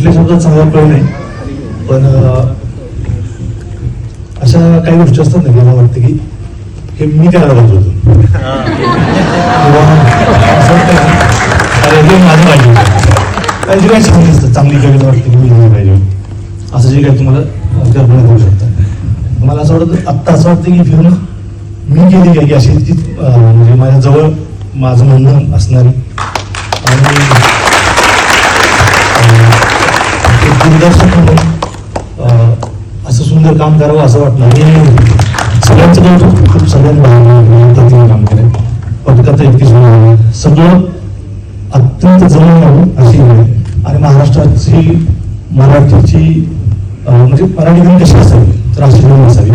कुठले शब्द सांगायला कळू नाही पण अशा काही गोष्टी असतात ना की मला वाटतं की हे मी करायला पाहिजे होतो. अरे हे माझं पाहिजे होतं. काही काही छान असतं चांगली कविता वाटते की मी लिहिली पाहिजे. असं जे काही तुम्हाला कल्पना करू शकता. मला असं वाटतं आत्ता असं वाटतं की फिरून मी केली काय की अशी ती म्हणजे माझ्याजवळ माझं म्हणणं असणारी आणि दिग्दर्शक म्हणून असं सुंदर काम करावं असं वाटलं. सगळ्यांचं कौतुक खूप सगळ्यांना काम केलं पटकथा इतकी सुंदर सगळं अत्यंत जवळ अशी आणि महाराष्ट्राची मराठीची म्हणजे मराठी गाणी कशी असावी तर अशी असावी.